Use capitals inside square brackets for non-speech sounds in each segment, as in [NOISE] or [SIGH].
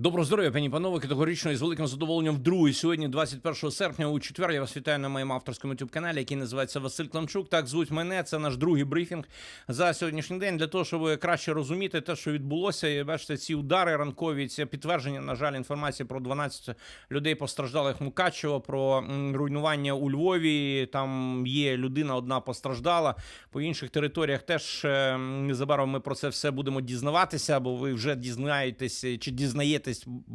Доброго здоров'я, пані панове, категорично і з великим задоволенням вдруге. Сьогодні, 21 серпня, у четвер, я вас вітаю на моєму авторському youtube каналі, який називається Василь Кламчук. Так звуть мене. Це наш другий брифінг за сьогоднішній день для того, щоб краще розуміти те, що відбулося. І бачите, ці удари ранкові, ці підтвердження, на жаль, інформації про 12 людей постраждалих Мукачево, про руйнування у Львові. Там є людина, одна постраждала. По інших територіях теж е, незабаром ми про це все будемо дізнаватися, бо ви вже дізнаєтесь чи дізнаєтесь,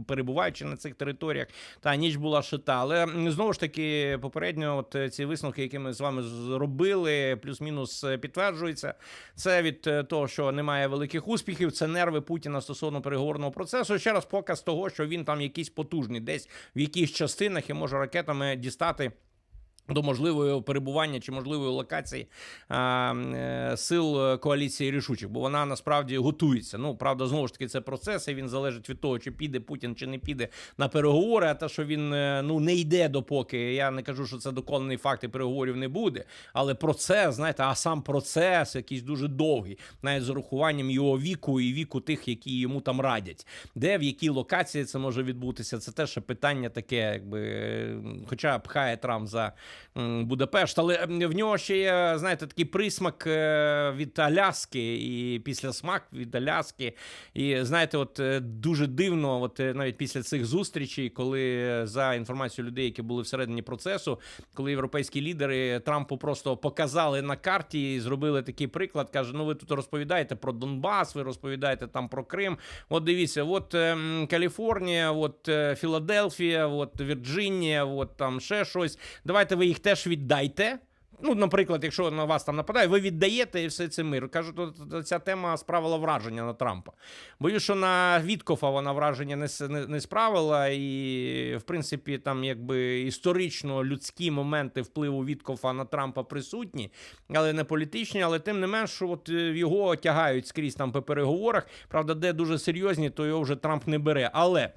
перебуваючи на цих територіях. Та ніч була шита. Але знову ж таки, попередньо, от е, ці висновки, які ми з вами зробили, плюс-мінус е, підтверджуються. Це від е, того, що немає великих успіхів, це нерви Путіна стосовно переговорного процесу. Ще раз показ того, що він там якийсь потужний, десь в якихось частинах і може ракетами дістати. До можливого перебування чи можливої локації а, е, сил коаліції рішучих, бо вона насправді готується. Ну правда, знову ж таки, це процес, і він залежить від того, чи піде Путін, чи не піде на переговори. А те, що він е, ну не йде допоки. Я не кажу, що це доконаний факт і переговорів не буде. Але процес, знаєте, а сам процес якийсь дуже довгий, навіть з урахуванням його віку і віку тих, які йому там радять. Де в якій локації це може відбутися? Це теж питання таке, якби е, хоча пхає Трамп за. Будапешт, але в нього ще є, знаєте, такий присмак е, від Аляски і після смак від Аляски. І знаєте, от е, дуже дивно, от е, навіть після цих зустрічей, коли за інформацією людей, які були всередині процесу, коли європейські лідери Трампу просто показали на карті і зробили такий приклад, каже: ну ви тут розповідаєте про Донбас, ви розповідаєте там про Крим. От дивіться, от Каліфорнія, от Філадельфія, от Вірджинія, от там ще щось. Давайте ви їх теж віддайте. Ну, наприклад, якщо на вас там нападає, ви віддаєте і все це мир. Кажу, то, ця тема справила враження на Трампа. Боюсь, що на Віткофа вона враження не, не, не справила, і, в принципі, там якби історично людські моменти впливу Віткофа на Трампа присутні, але не політичні. Але тим не менш, от е, його тягають скрізь там по переговорах. Правда, де дуже серйозні, то його вже Трамп не бере. Але.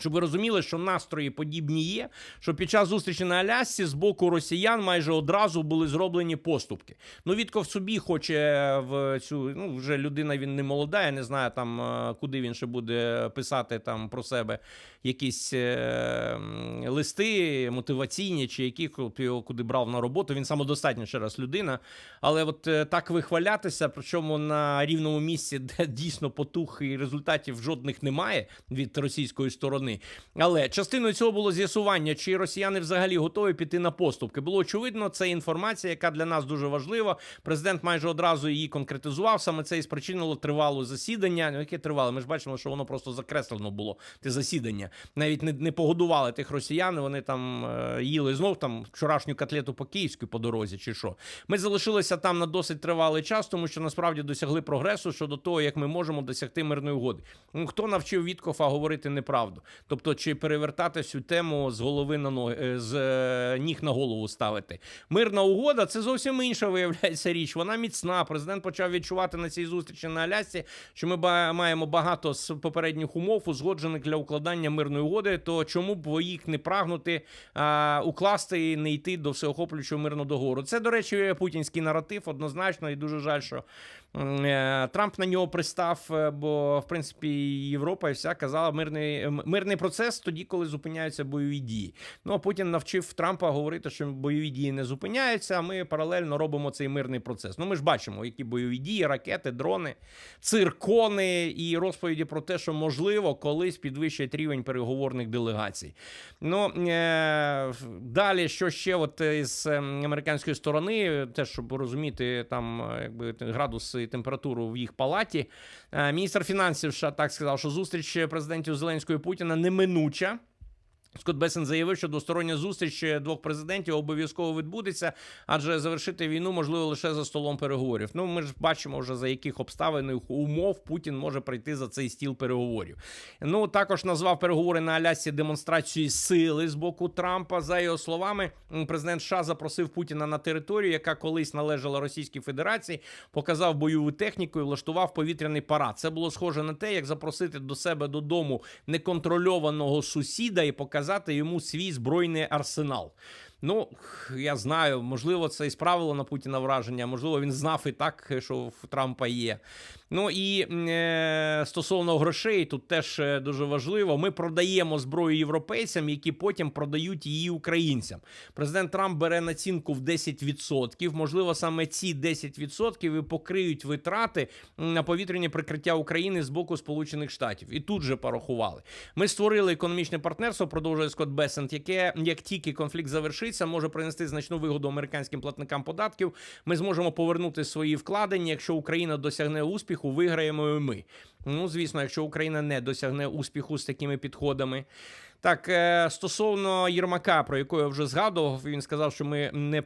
Щоб ви розуміли, що настрої подібні є, що під час зустрічі на Алясці з боку росіян майже одразу були зроблені поступки. Ну, Вітков собі хоче в цю ну вже людина він не молода, я не знаю там е, куди він ще буде писати там про себе якісь е, листи мотиваційні, чи які його куди брав на роботу. Він самодостатня ще раз людина. Але от е, так вихвалятися, причому на рівному місці, де дійсно потух і результатів жодних немає від російської сторони. Але частиною цього було з'ясування, чи росіяни взагалі готові піти на поступки. Було очевидно, це інформація, яка для нас дуже важлива. Президент майже одразу її конкретизував. Саме це і спричинило тривале засідання. Ну, яке тривале? Ми ж бачимо, що воно просто закреслено було. Те засідання. Навіть не, не погодували тих росіян. Вони там е, їли знов там вчорашню котлету по київській по дорозі, чи що. Ми залишилися там на досить тривалий час, тому що насправді досягли прогресу щодо того, як ми можемо досягти мирної угоди. Хто навчив Віткофа говорити неправду? Тобто, чи перевертати всю тему з голови на ноги, е, з е, ніг на голову ставити. Мирна угода це зовсім інша виявляється річ. Вона міцна. Президент почав відчувати на цій зустрічі на Алясці, що ми маємо багато з попередніх умов, узгоджених для укладання мирної угоди. То чому б їх не прагнути а, укласти і не йти до всеохоплюючого мирного договору? Це, до речі, путінський наратив однозначно, і дуже жаль, що Трамп на нього пристав, е, бо в принципі Європа і вся казала мирний, мирний процес тоді, коли зупиняються бойові дії. Ну а Путін навчив Трампа говорити, що бойові дії не зупиняються. А ми паралельно робимо цей мирний процес. Ну ми ж бачимо, які бойові дії, ракети, дрони, циркони і розповіді про те, що можливо колись підвищать рівень переговорних делегацій. Ну е- далі, що ще от із ем, американської сторони, теж щоб розуміти там е, якби градус і температуру в їх палаті. Е, Міністр фінансів США так сказав, що зустріч президентів Зеленського і Путіна неминуча. Скотт Бесен заявив, що двостороння зустріч двох президентів обов'язково відбудеться, адже завершити війну можливо лише за столом переговорів. Ну ми ж бачимо вже за яких обставин умов Путін може прийти за цей стіл переговорів. Ну також назвав переговори на Алясці демонстрацією сили з боку Трампа. За його словами, президент США запросив Путіна на територію, яка колись належала Російській Федерації, показав бойову техніку і влаштував повітряний парад. Це було схоже на те, як запросити до себе додому неконтрольованого сусіда і показати йому свій збройний арсенал. Ну я знаю, можливо, це і справило на Путіна враження. Можливо, він знав і так, що в Трампа є. Ну і е, стосовно грошей, тут теж е, дуже важливо. Ми продаємо зброю європейцям, які потім продають її українцям. Президент Трамп бере націнку в 10%. Можливо, саме ці 10% і покриють витрати на повітряні прикриття України з боку Сполучених Штатів. І тут же порахували. Ми створили економічне партнерство, продовжує Скотт Бесент, яке як тільки конфлікт завершиться, може принести значну вигоду американським платникам податків. Ми зможемо повернути свої вкладення. Якщо Україна досягне успіху, виграємо і ми. Ну, звісно, якщо Україна не досягне успіху з такими підходами. Так, е, стосовно Єрмака, про яку я вже згадував, він сказав, що ми не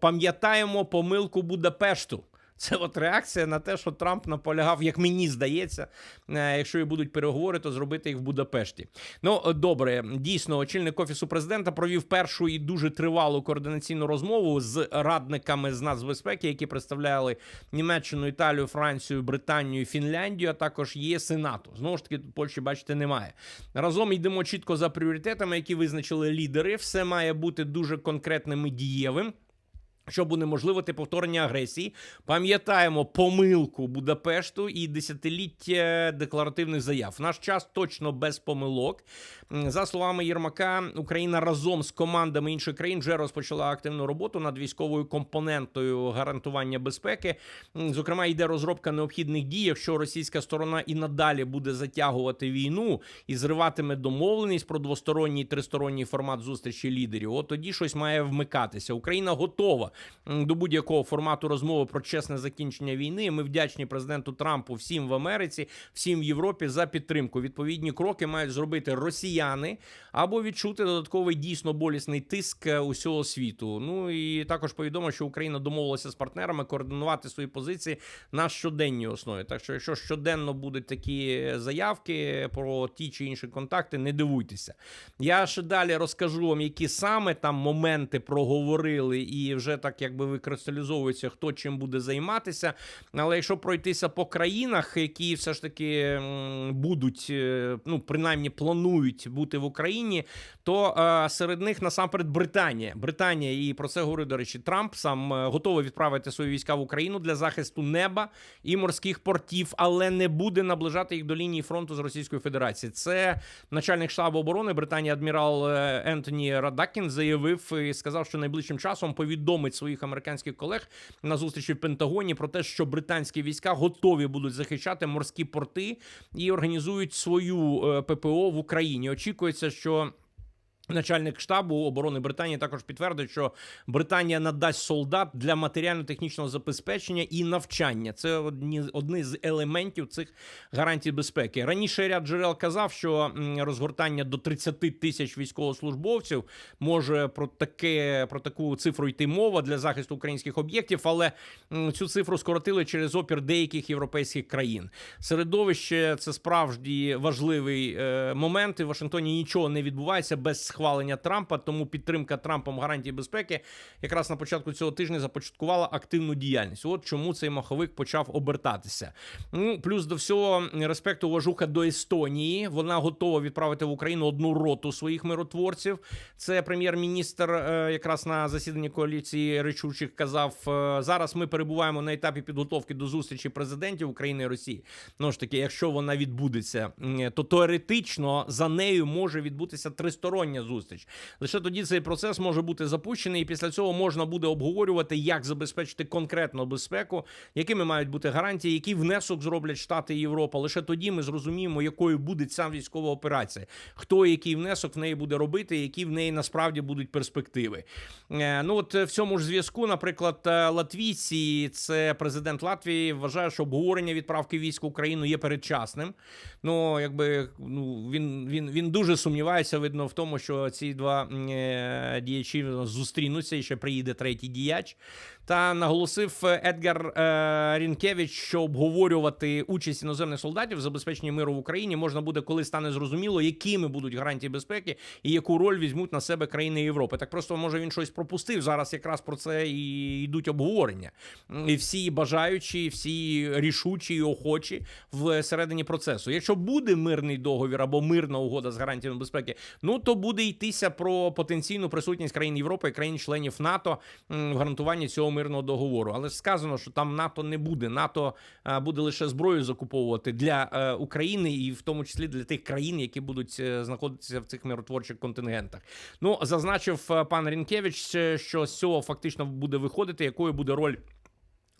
пам'ятаємо помилку Будапешту. Це от реакція на те, що Трамп наполягав, як мені здається, е, якщо і будуть переговори, то зробити їх в Будапешті. Ну е, добре, дійсно, очільник офісу президента провів першу і дуже тривалу координаційну розмову з радниками з нацбезпеки, які представляли Німеччину, Італію, Францію, Британію, Фінляндію, а також ЄС і НАТО. Знову ж таки, Польщі, бачите, немає. Разом йдемо чітко за пріоритетами, які визначили лідери. Все має бути дуже конкретним і дієвим. Щоб унеможливити повторення агресії, пам'ятаємо помилку Будапешту і десятиліття декларативних заяв. Наш час точно без помилок. За словами Єрмака, Україна разом з командами інших країн вже розпочала активну роботу над військовою компонентою гарантування безпеки. Зокрема, йде розробка необхідних дій, якщо російська сторона і надалі буде затягувати війну і зриватиме домовленість про двосторонній тристоронній формат зустрічі лідерів. От тоді щось має вмикатися. Україна готова до будь-якого формату розмови про чесне закінчення війни. Ми вдячні президенту Трампу всім в Америці, всім в Європі за підтримку. Відповідні кроки мають зробити росіяни або відчути додатковий дійсно болісний тиск е, усього світу. Ну і також повідомо, що Україна домовилася з партнерами координувати свої позиції на щоденній основі. Так що, якщо щоденно будуть такі заявки про ті чи інші контакти, не дивуйтеся. Я ще далі розкажу вам, які саме там моменти проговорили, і вже так якби викристалізовується, хто чим буде займатися. Але якщо пройтися по країнах, які все ж таки будуть, е, ну принаймні планують бути в Україні, то е, серед них насамперед Британія. Британія, і про це говорить, до речі, Трамп сам е, готовий відправити свої війська в Україну для захисту неба і морських портів, але не буде наближати їх до лінії фронту з Російською Федерацією. Це начальник штабу оборони Британії адмірал Ентоні Радакін заявив і сказав, що найближчим часом повідомить своїх американських колег на зустрічі в Пентагоні про те, що британські війська готові будуть захищати морські порти і організують свою е, ППО в Україні. Очікується, що. Начальник штабу оборони Британії також підтвердив, що Британія надасть солдат для матеріально-технічного забезпечення і навчання. Це одні одні з елементів цих гарантій безпеки. Раніше ряд джерел казав, що розгортання до 30 тисяч військовослужбовців може про таке про таку цифру йти мова для захисту українських об'єктів, але цю цифру скоротили через опір деяких європейських країн. Середовище це справді важливий е, момент. І в Вашингтоні нічого не відбувається без схвалення Трампа. Тому підтримка Трампом гарантії безпеки якраз на початку цього тижня започаткувала активну діяльність. От чому цей маховик почав обертатися. Ну плюс до всього респекту уважуха до Естонії. Вона готова відправити в Україну одну роту своїх миротворців. Це прем'єр-міністр е, якраз на засіданні коаліції речучих казав: е, зараз ми перебуваємо на етапі підготовки до зустрічі президентів України і Росії. Ну ж таки, якщо вона відбудеться, то теоретично за нею може відбутися тристороння зустріч. Лише тоді цей процес може бути запущений, і після цього можна буде обговорювати, як забезпечити конкретну безпеку, якими мають бути гарантії, який внесок зроблять Штати і Європа. Лише тоді ми зрозуміємо, якою буде ця військова операція, хто який внесок в неї буде робити, які в неї насправді будуть перспективи. Е, Ну от е, в цьому ж зв'язку, наприклад, е, латвійці, це президент Латвії, вважає, що обговорення відправки військ в Україну є передчасним. Ну, якби ну він, він, він дуже сумнівається, видно, в тому, що ці два е, діячі зустрінуться і ще приїде третій діяч. Та наголосив е, Едгар е, Рінкевич, що обговорювати участь іноземних солдатів в забезпеченні миру в Україні можна буде, коли стане зрозуміло, якими будуть гарантії безпеки і яку роль візьмуть на себе країни Європи. Так просто може він щось пропустив. Зараз якраз про це і йдуть обговорення. І всі бажаючі, всі рішучі і охочі всередині процесу. Якщо буде мирний договір або мирна угода з гарантіями безпеки, ну то буде йтися про потенційну присутність країн Європи і країн-членів НАТО в гарантуванні цього мирного договору. Але ж сказано, що там НАТО не буде. НАТО буде лише зброю закуповувати для е, України, і в тому числі для тих країн, які будуть е, знаходитися в цих миротворчих контингентах. Ну зазначив е, пан Рінкевич, е, що з цього фактично буде виходити, якою буде роль.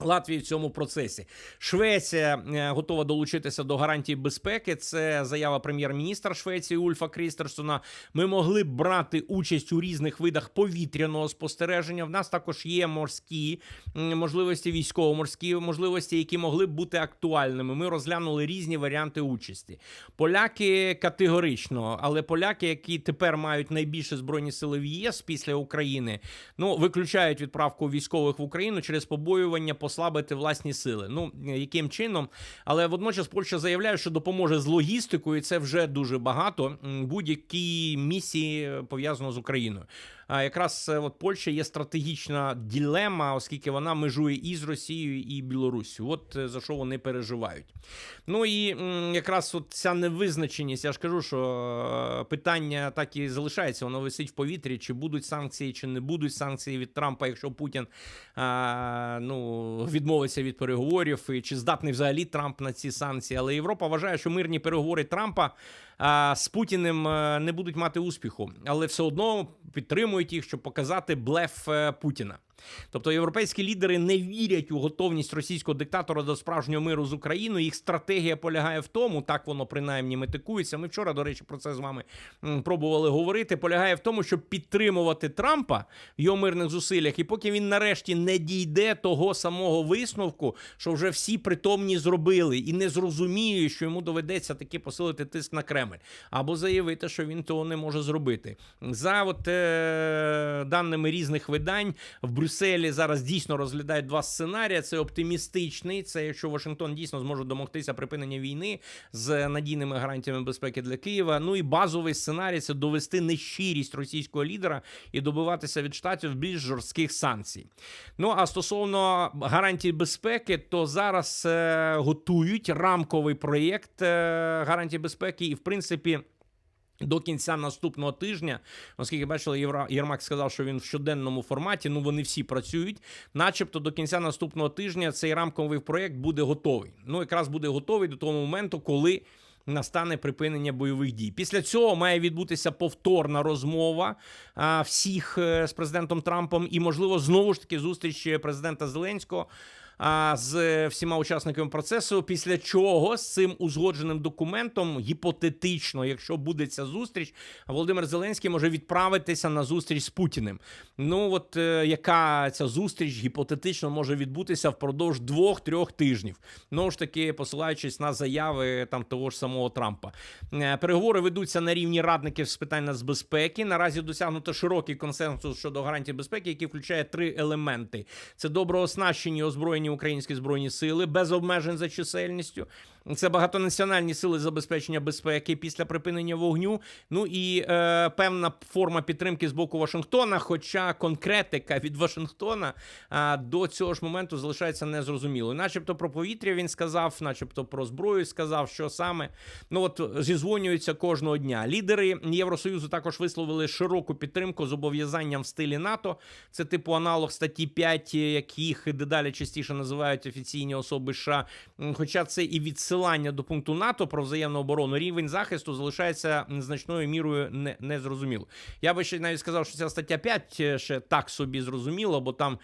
Латвії в цьому процесі Швеція е, готова долучитися до гарантій безпеки. Це заява прем'єр-міністра Швеції Ульфа Крістерсона. Ми могли б брати участь у різних видах повітряного спостереження. В нас також є морські можливості, військово-морські можливості, які могли б бути актуальними. Ми розглянули різні варіанти участі. Поляки категорично, але поляки, які тепер мають найбільше збройні сили в ЄС після України, ну виключають відправку військових в Україну через побоювання послабити власні сили. Ну яким чином? Але водночас Польща заявляє, що допоможе з логістикою. і Це вже дуже багато. Будь-які місії е, пов'язано з Україною. Якраз е, от Польща є стратегічна ділема, оскільки вона межує і з Росією, і Білоруссю. От е, за що вони переживають. Ну і якраз от ця невизначеність. Я ж кажу, що е, питання так і залишається. Воно висить в повітрі. Чи будуть санкції, чи не будуть санкції від Трампа, якщо Путін а, ну, відмовиться від переговорів, і чи здатний взагалі Трамп на ці санкції. Але Європа вважає, що мирні переговори Трампа а, з Путіним не будуть мати успіху, але все одно підтримують їх, щоб показати блеф е, Путіна. Тобто європейські лідери не вірять у готовність російського диктатора до справжнього миру з Україною. Їх стратегія полягає в тому, так воно принаймні метикується. Ми вчора, до речі, про це з вами пробували говорити. Полягає в тому, щоб підтримувати Трампа в його мирних зусиллях, і поки він нарешті не дійде того самого висновку, що вже всі притомні зробили, і не зрозуміє, що йому доведеться таки посилити тиск на Кремль, або заявити, що він того не може зробити. За от е, даними різних видань в Брюсселі зараз дійсно розглядають два сценарії. Це оптимістичний. Це якщо Вашингтон дійсно зможе домогтися припинення війни з надійними гарантіями безпеки для Києва. Ну і базовий сценарій це довести нещирість російського лідера і добиватися від штатів більш жорстких санкцій. Ну а стосовно гарантій безпеки, то зараз е, готують рамковий проєкт е, гарантій безпеки, і в принципі. До кінця наступного тижня, оскільки бачили. Єрмак сказав, що він в щоденному форматі. Ну вони всі працюють. Начебто до кінця наступного тижня цей рамковий проєкт буде готовий. Ну якраз буде готовий до того моменту, коли настане припинення бойових дій. Після цього має відбутися повторна розмова а, всіх е, з президентом Трампом, і можливо знову ж таки зустріч президента Зеленського. А з всіма учасниками процесу, після чого з цим узгодженим документом, гіпотетично, якщо буде ця зустріч, Володимир Зеленський може відправитися на зустріч з Путіним. Ну от е, яка ця зустріч гіпотетично може відбутися впродовж двох-трьох тижнів, знову ж таки, посилаючись на заяви там того ж самого Трампа. Е, Переговори ведуться на рівні радників з питань нацбезпеки. Наразі досягнуто широкий консенсус щодо гарантій безпеки, який включає три елементи: це доброоснащені озброєні українські збройні сили без обмежень за чисельністю. Це багатонаціональні сили забезпечення безпеки після припинення вогню. Ну і е, певна форма підтримки з боку Вашингтона. Хоча конкретика від Вашингтона е, до цього ж моменту залишається незрозумілою. Начебто про повітря він сказав, начебто про зброю сказав, що саме ну от зізвонюються кожного дня. Лідери Євросоюзу також висловили широку підтримку зобов'язанням в стилі НАТО. Це типу аналог статті 5, яких дедалі частіше називають офіційні особи США. Хоча це і відсилання до пункту НАТО про взаємну оборону, рівень захисту залишається значною мірою не, незрозуміло. Я би ще навіть сказав, що ця стаття 5 ще так собі зрозуміла, бо там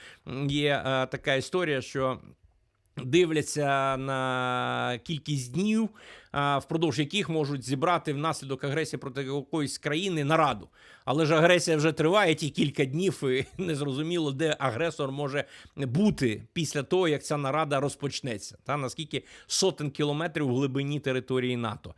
є е, така історія, що. Дивляться на кількість днів, впродовж яких можуть зібрати внаслідок агресії проти якоїсь країни нараду. Але ж агресія вже триває ті кілька днів, і [LAUGHS] незрозуміло, де агресор може бути після того, як ця нарада розпочнеться, та наскільки сотень кілометрів в глибині території НАТО.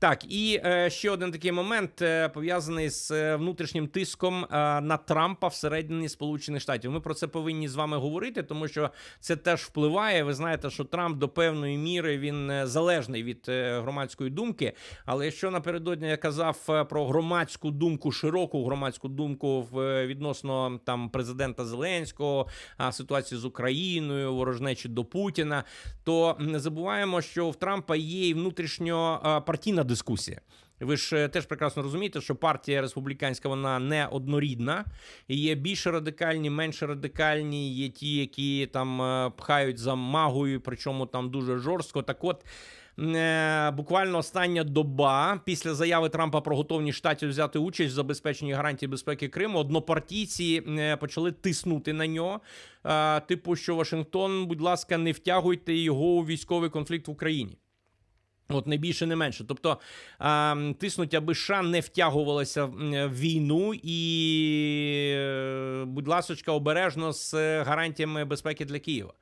Так, і е, ще один такий момент е, пов'язаний з е, внутрішнім тиском на Трампа всередині Сполучених Штатів. Ми про це повинні з вами говорити, тому що це теж впливає. Ви знаєте, що Трамп до певної міри він залежний від громадської думки. Але якщо напередодні я казав е, про громадську думку, широку громадську думку е, відносно там президента Зеленського, ситуації з Україною, ворожнечі до Путіна, то не забуваємо, що в Трампа є і внутрішньо е, дискусія. Ви ж е, теж прекрасно розумієте, що партія республіканська вона не однорідна. Є більш радикальні, менш радикальні, є ті, які там е, пхають за магою, причому там дуже жорстко. Так от. е, Буквально остання доба після заяви Трампа про готовність штатів взяти участь в забезпеченні гарантій безпеки Криму. Однопартійці почали тиснути на нього. Типу, що Вашингтон, будь ласка, не втягуйте його у військовий конфлікт в Україні. От не більше, не менше. Тобто а, тиснуть, аби США не втягувалася в в війну, і, е, будь ласочка, обережно з е, гарантіями безпеки для Києва.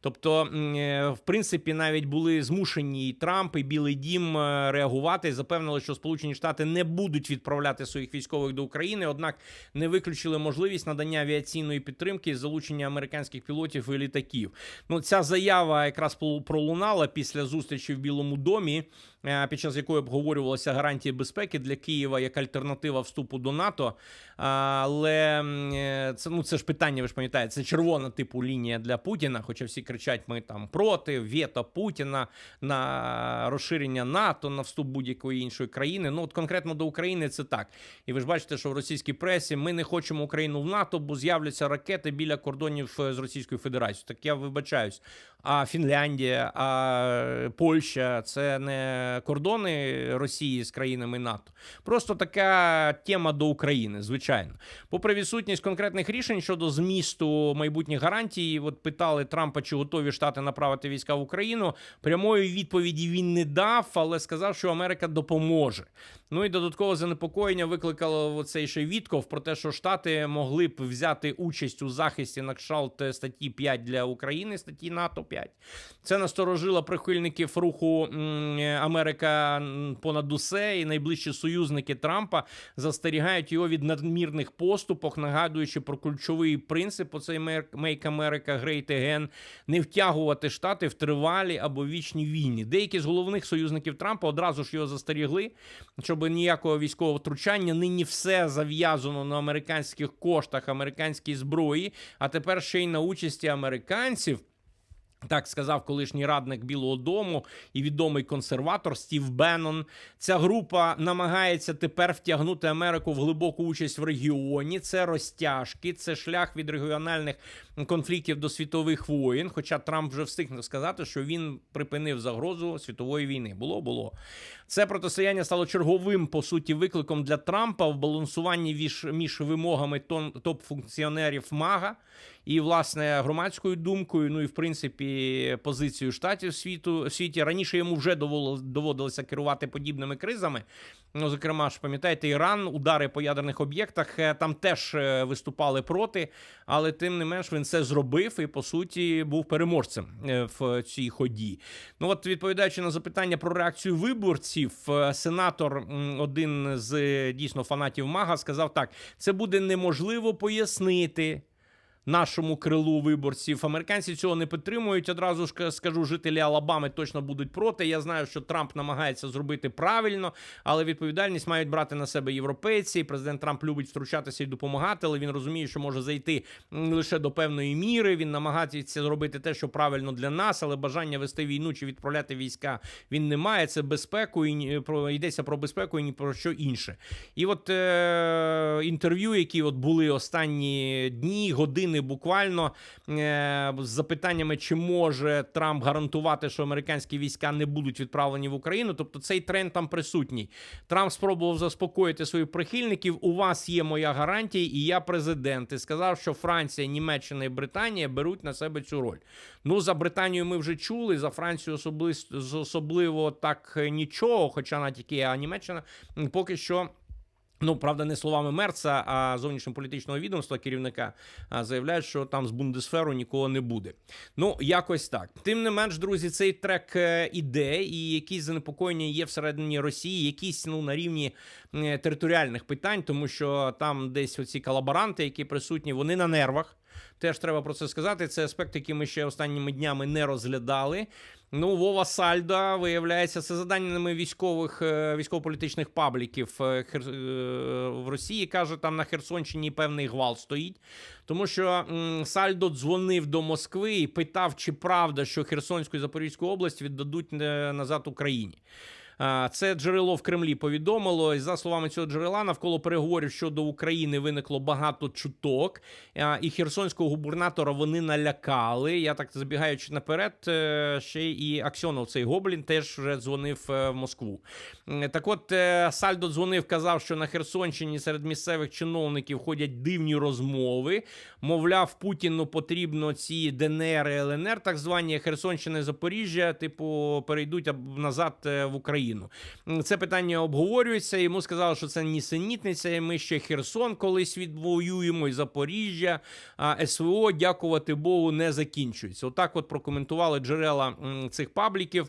Тобто, е, в принципі, навіть були змушені і Трамп і Білий Дім е, реагувати. Запевнили, що Сполучені Штати не будуть відправляти своїх військових до України однак не виключили можливість надання авіаційної підтримки з залучення американських пілотів і літаків. Ну, ця заява якраз пролунала після зустрічі в Білому домі, е, під час якої обговорювалися гарантії безпеки для Києва як альтернатива вступу до НАТО. Але це ну це ж питання, ви ж пам'ятаєте, це червона типу лінія для Путіна. Хоча всі кричать, ми там проти вето Путіна на розширення НАТО на вступ будь-якої іншої країни. Ну от конкретно до України це так. І ви ж бачите, що в російській пресі ми не хочемо Україну в НАТО, бо з'являться ракети біля кордонів е, з Російською Федерацією. Так я вибачаюсь. А Фінляндія, а Польща це не кордони Росії з країнами НАТО. Просто така тема до України, звичайно. Попри відсутність конкретних рішень щодо змісту майбутніх гарантій, от питали Трампа, чи готові штати направити війська в Україну. Прямої відповіді він не дав, але сказав, що Америка допоможе. Ну і додаткове занепокоєння викликало оцей ще Вітков про те, що штати могли б взяти участь у захисті на кшталт статті 5 для України, статті НАТО 5. Це насторожило прихильників руху Америка понад усе, і найближчі союзники Трампа застерігають його від надмірних поступок, нагадуючи про ключовий принцип оцей Make America Great Again – не втягувати штати в тривалі або вічні війни. Деякі з головних союзників Трампа одразу ж його застерігли, щоб ніякого військового втручання. Нині все зав'язано на американських коштах, американській зброї, а тепер ще й на участі американців. Так сказав колишній радник Білого Дому і відомий консерватор Стів Беннон. Ця група намагається тепер втягнути Америку в глибоку участь в регіоні. Це розтяжки, це шлях від регіональних конфліктів до світових воєн. Хоча Трамп вже встиг сказати, що він припинив загрозу світової війни. Було було. Це протистояння стало черговим по суті викликом для Трампа в балансуванні між, вимогами топ-функціонерів МАГА і власне громадською думкою. Ну і в принципі позицією штатів світу світі раніше йому вже доводилося керувати подібними кризами. Ну, зокрема, ж пам'ятаєте, Іран, удари по ядерних об'єктах е, там теж е, виступали проти, але тим не менш він це зробив і по суті був переможцем е, в цій ході. Ну от відповідаючи на запитання про реакцію виборців, е, сенатор, один з е, дійсно фанатів Мага, сказав так: це буде неможливо пояснити. Нашому крилу виборців американці цього не підтримують. Одразу ж скажу, жителі Алабами точно будуть проти. Я знаю, що Трамп намагається зробити правильно, але відповідальність мають брати на себе європейці. Президент Трамп любить втручатися і допомагати, але він розуміє, що може зайти лише до певної міри. Він намагається зробити те, що правильно для нас, але бажання вести війну чи відправляти війська він не має. Це безпеку і про йдеться про безпеку і ні про що інше. І от е, інтерв'ю, які от були останні дні, години буквально е, з запитаннями, чи може Трамп гарантувати, що американські війська не будуть відправлені в Україну. Тобто цей тренд там присутній. Трамп спробував заспокоїти своїх прихильників. У вас є моя гарантія, і я президент. І сказав, що Франція, Німеччина і Британія беруть на себе цю роль. Ну за Британію ми вже чули. За Францію особливо, особливо так нічого, хоча вона тільки а Німеччина поки що. Ну, правда, не словами Мерца, а зовнішньополітичного відомства керівника заявляють, що там з бундесферу нікого не буде. Ну, якось так. Тим не менш, друзі, цей трек е, іде, і якісь занепокоєння є всередині Росії, якісь ну на рівні е, територіальних питань, тому що там десь оці колаборанти, які присутні, вони на нервах. Теж треба про це сказати. Це аспект, який ми ще останніми днями не розглядали. Ну, Вова Сальда, виявляється, це за даними військових е, військово-політичних пабліків е, е, в Росії. Каже, там на Херсонщині певний гвалт стоїть. Тому що Сальдо дзвонив до Москви і питав, чи правда, що Херсонську і Запорізьку область віддадуть назад Україні. Це джерело в Кремлі повідомило. І за словами цього джерела, навколо переговорів щодо України виникло багато чуток. І херсонського губернатора вони налякали. Я так забігаючи наперед, е, ще і Аксьонов, цей гоблін, теж вже дзвонив е, в Москву. Так от е, Сальдо дзвонив, казав, що на Херсонщині серед місцевих чиновників ходять дивні розмови. Мовляв, Путіну потрібно ці ДНР і ЛНР, так звані Херсонщина і Запоріжжя, типу, перейдуть назад в Україну. М, Це питання обговорюється. Йому сказали, що це нісенітниця. Ми ще Херсон колись відвоюємо і Запоріжжя. А СВО, дякувати Богу, не закінчується. Отак, от прокоментували джерела цих пабліків.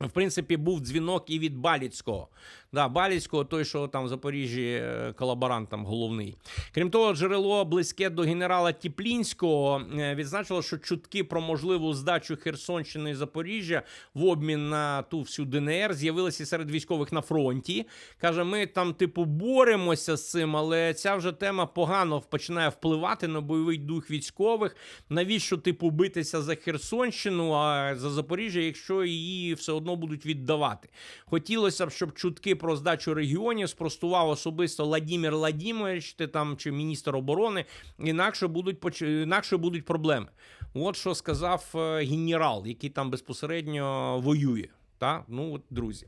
В принципі, був дзвінок і від Баліцького. Да, Баліцького, той, що там в Запоріжжі е, колаборант головний. Крім того, джерело близьке до генерала Тіплінського е, відзначило, що чутки про можливу здачу Херсонщини і Запоріжжя в обмін на ту всю ДНР з'явилися серед військових на фронті. Каже, ми там, типу, боремося з цим, але ця вже тема погано починає впливати на бойовий дух військових. Навіщо, типу, битися за Херсонщину, а за Запоріжжя, якщо її все одно будуть віддавати? Хотілося б, щоб чутки про здачу регіонів спростував особисто Владимир Владимирович, ти там чи міністр оборони. Інакше будуть інакше будуть проблеми. От що сказав е, генерал, який там безпосередньо воює. Та? Ну, от, друзі.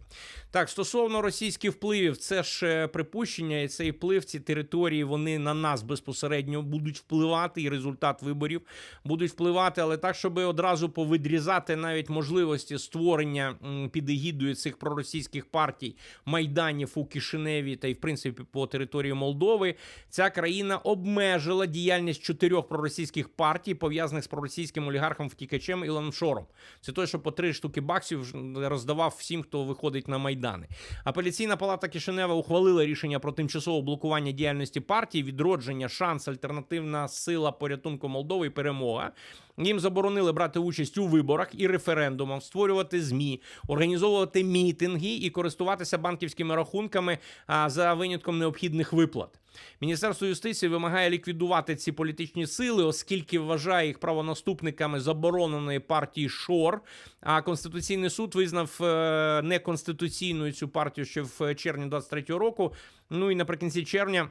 Так, стосовно російських впливів, це ж е, припущення, і цей вплив, ці території, вони на нас безпосередньо будуть впливати, і результат виборів будуть впливати, але так, щоб одразу повидрізати навіть можливості створення під егідою цих проросійських партій майданів у Кишиневі та й в принципі по території Молдови, ця країна обмежила діяльність чотирьох проросійських партій, пов'язаних з проросійським олігархом втікачем Ілоном Шором. Це той, що по три штуки баксів ж роздавав всім, хто виходить на майдани. Апеляційна палата Кишинева ухвалила рішення про тимчасове блокування діяльності партії, відродження, шанс, альтернативна сила порятунку Молдови і перемога. Їм заборонили брати участь у виборах і референдумах, створювати змі, організовувати мітинги і користуватися банківськими рахунками за винятком необхідних виплат. Міністерство юстиції вимагає ліквідувати ці політичні сили, оскільки вважає їх правонаступниками забороненої партії Шор. А Конституційний суд визнав е, неконституційною цю партію ще в червні 23-го року. Ну і наприкінці червня.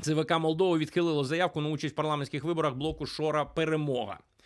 ЦВК Молдови відхилило заявку на участь в парламентських виборах блоку Шора Перемога.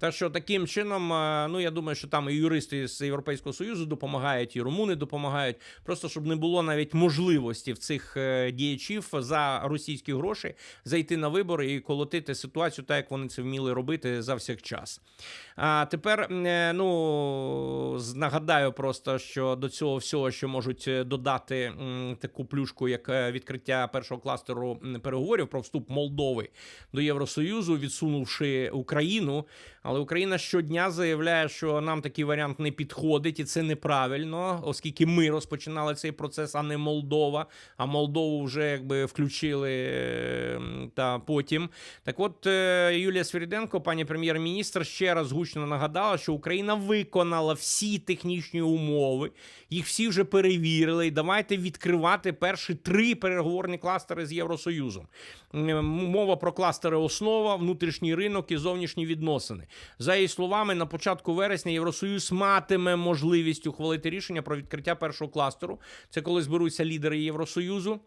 Так що таким чином, е, ну я думаю, що там і юристи з Європейського Союзу допомагають, і румуни допомагають, просто щоб не було навіть можливості в цих е, діячів за російські гроші зайти на вибори і колотити ситуацію, так як вони це вміли робити за всяк час. А тепер е, ну нагадаю просто, що до цього всього, що можуть додати таку плюшку, як відкриття першого кластеру переговорів про вступ Молдови до Євросоюзу, відсунувши Україну. Але Україна щодня заявляє, що нам такий варіант не підходить, і це неправильно, оскільки ми розпочинали цей процес, а не Молдова. А Молдову вже якби включили е, та потім. Так, от е, Юлія Свіріденко, пані прем'єр-міністр, ще раз гучно нагадала, що Україна виконала всі технічні умови, їх всі вже перевірили. І давайте відкривати перші три переговорні кластери з Євросоюзом. Мова про кластери основа, внутрішній ринок і зовнішні відносини. За її словами, на початку вересня Євросоюз матиме можливість ухвалити рішення про відкриття першого кластеру. Це коли зберуться лідери Євросоюзу.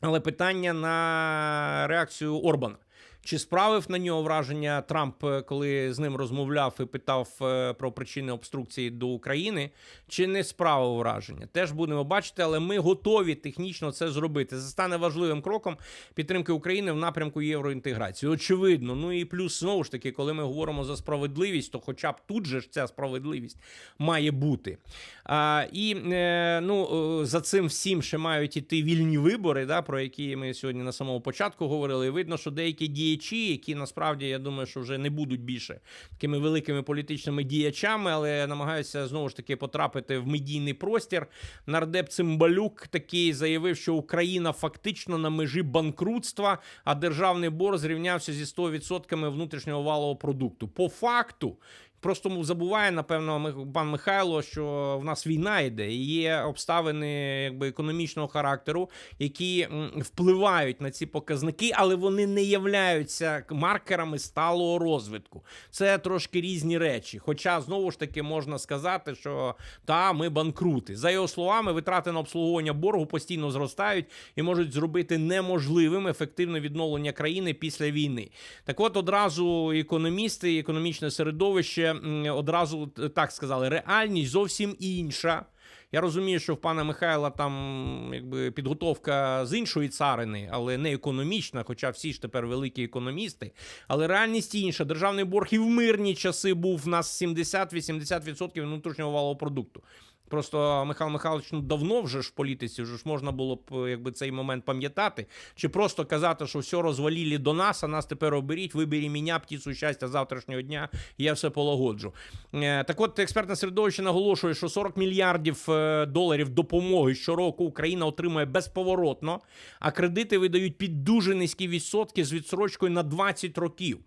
Але питання на реакцію Орбана. Чи справив на нього враження Трамп, е, коли з ним розмовляв і питав е, про причини обструкції до України, чи не справив враження? Теж будемо бачити, але ми готові технічно це зробити. Це стане важливим кроком підтримки України в напрямку євроінтеграції. Очевидно, ну і плюс знову ж таки, коли ми говоримо за справедливість, то хоча б тут же ж ця справедливість має бути. А, І е, ну е, за цим всім ще мають іти вільні вибори, да, про які ми сьогодні на самому початку говорили. Видно, що деякі діячі, які насправді я думаю, що вже не будуть більше такими великими політичними діячами, але намагаються знову ж таки потрапити в медійний простір. Нардеп Цимбалюк такий заявив, що Україна фактично на межі банкрутства, а державний борг зрівнявся зі 100% внутрішнього валового продукту. По факту. Просто забуває, напевно, пан Михайло, що в нас війна йде, і є обставини якби економічного характеру, які впливають на ці показники, але вони не являються маркерами сталого розвитку. Це трошки різні речі. Хоча знову ж таки можна сказати, що та ми банкрути. За його словами, витрати на обслуговування боргу постійно зростають і можуть зробити неможливим ефективне відновлення країни після війни. Так, от одразу економісти, і економічне середовище одразу так сказали: реальність зовсім інша. Я розумію, що в пана Михайла там якби підготовка з іншої царини, але не економічна, хоча всі ж тепер великі економісти. Але реальність інша. Державний борг і в мирні часи був в нас 70-80% внутрішнього валового продукту. Просто Михайло Михайлович ну давно вже ж в політиці, вже ж можна було б е, якби цей момент пам'ятати, чи просто казати, що все розвалили до нас, а нас тепер оберіть, вибері мене, птицю щастя завтрашнього дня, я все полагоджу. Е, Так от експертне середовище наголошує, що 40 мільярдів е, доларів допомоги щороку Україна отримує безповоротно, а кредити видають під дуже низькі відсотки з відсрочкою на 20 років.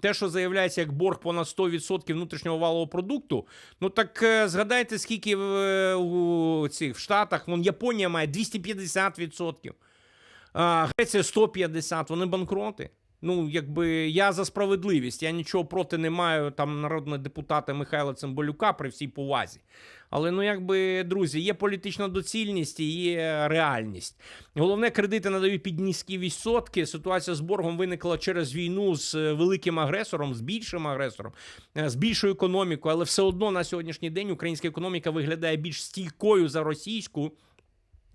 Те, що заявляється як борг понад 100% внутрішнього валового продукту, ну так згадайте, скільки у цих в Штатах, вон Японія має 250%, а Греція 150%, вони банкроти. Ну, якби я за справедливість, я нічого проти не маю там народного депутата Михайла Цимбалюка при всій повазі. Але ну, якби, друзі, є політична доцільність і є реальність. Головне, кредити надають під низькі відсотки. Ситуація з боргом виникла через війну з е, великим агресором, з більшим агресором, е, з більшою економікою, але все одно на сьогоднішній день українська економіка виглядає більш стійкою за російську.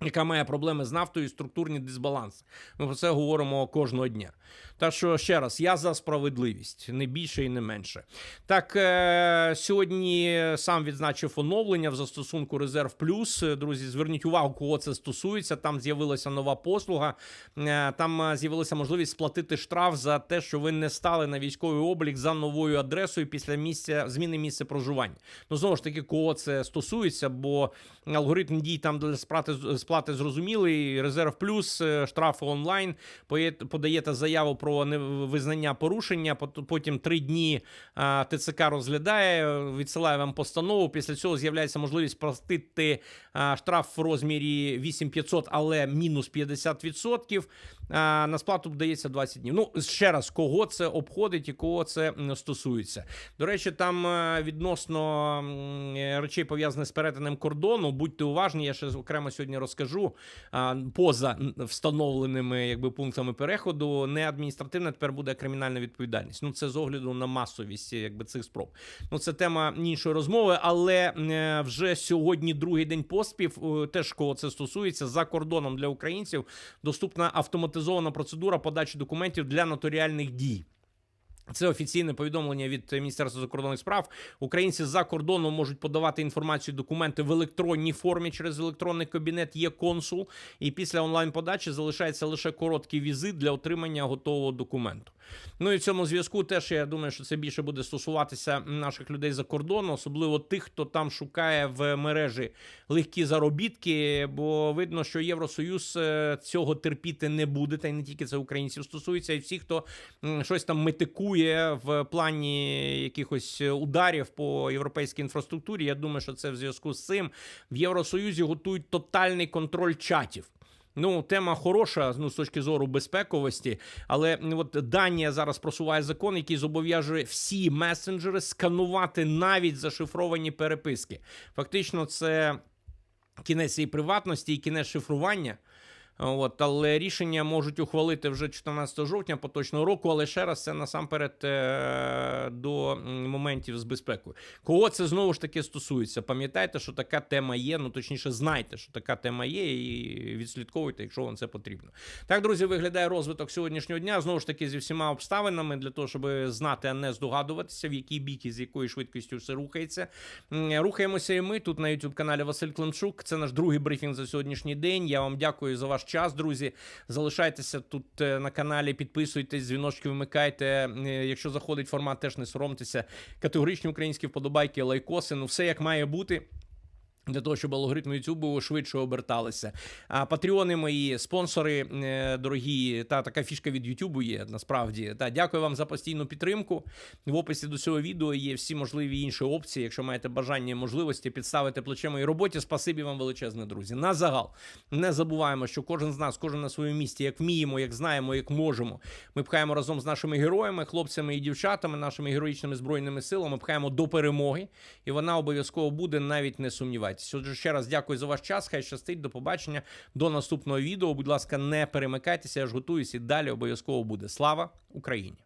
Яка має проблеми з нафтою і структурні дисбаланси. Ми про це говоримо кожного дня. Так що ще раз, я за справедливість, не більше і не менше. Так, е- сьогодні сам відзначив оновлення в застосунку Резерв Плюс. Друзі, зверніть увагу, кого це стосується. Там з'явилася нова послуга. Е, Там е, з'явилася можливість сплатити штраф за те, що ви не стали на військовий облік за новою адресою після місця зміни місця проживання. Ну знову ж таки, кого це стосується, бо алгоритм дій там для сплати сплати зрозумілий. Резерв плюс е, штрафи онлайн. Подаєте заяву про невизнання порушення. Потім три дні ТЦК розглядає, відсилає вам постанову. Після цього з'являється можливість платити а, штраф в розмірі 8500, але мінус 50%. А, на сплату дається 20 днів. Ну ще раз, кого це обходить і кого це стосується. До речі, там е, відносно речей пов'язаних з перетином кордону. Будьте уважні, я ще окремо сьогодні розкажу. А, Поза встановленими якби пунктами переходу, не адміністративна тепер буде кримінальна відповідальність. Ну це з огляду на масовість якби цих спроб. Ну це тема іншої розмови, але е, вже сьогодні другий день поспів. е, Теж кого це стосується за кордоном для українців. Доступна автоматизована процедура подачі документів для нотаріальних дій. Це офіційне повідомлення від Міністерства закордонних справ. Українці за кордоном можуть подавати інформацію, документи в електронній формі через електронний кабінет. Є консул, і після онлайн подачі залишається лише короткий візит для отримання готового документу. Ну і в цьому зв'язку теж я думаю, що це більше буде стосуватися наших людей за кордоном, особливо тих, хто там шукає в мережі легкі заробітки. Бо видно, що Євросоюз е, цього терпіти не буде, та й не тільки це українців стосується, і всі, хто щось там метикує в плані якихось ударів по європейській інфраструктурі. Я думаю, що це в зв'язку з цим в Євросоюзі готують тотальний контроль чатів. Ну, тема хороша ну, з точки зору безпековості, але от Данія зараз просуває закон, який зобов'язує всі месенджери сканувати навіть зашифровані переписки. Фактично, це кінець цієї приватності і кінець шифрування. От, але рішення можуть ухвалити вже 14 жовтня поточного року. Але ще раз це насамперед е, до моментів з безпекою. Кого це знову ж таки стосується? Пам'ятайте, що така тема є. Ну точніше, знайте, що така тема є, і відслідковуйте, якщо вам це потрібно. Так, друзі, виглядає розвиток сьогоднішнього дня. Знову ж таки, зі всіма обставинами для того, щоб знати, а не здогадуватися, в бік і з якою швидкістю все рухається. Рухаємося і ми тут на youtube каналі Василь Климчук. Це наш другий брифінг за сьогоднішній день. Я вам дякую за ваш час, друзі. Залишайтеся тут е, на каналі, підписуйтесь, дзвіночки вмикайте. Е, Якщо заходить формат, теж не соромтеся. Категоричні українські вподобайки, лайкоси. Ну, все як має бути. Для того, щоб алгоритми YouTube швидше оберталися. А патреони мої, спонсори е, дорогі, та така фішка від YouTube є насправді. Та дякую вам за постійну підтримку. В описі до цього відео є всі можливі інші опції. Якщо маєте бажання і можливості підставити плече моїй роботі, спасибі вам величезне, друзі. На загал не забуваємо, що кожен з нас, кожен на своєму місці, як вміємо, як знаємо, як можемо. Ми пхаємо разом з нашими героями, хлопцями і дівчатами, нашими героїчними збройними силами, пхаємо до перемоги, і вона обов'язково буде, навіть не сумнівайтеся. Отже, ще раз дякую за ваш час. Хай щастить, до побачення, до наступного відео. Будь ласка, не перемикайтеся, я ж готуюсь і далі обов'язково буде. Слава Україні!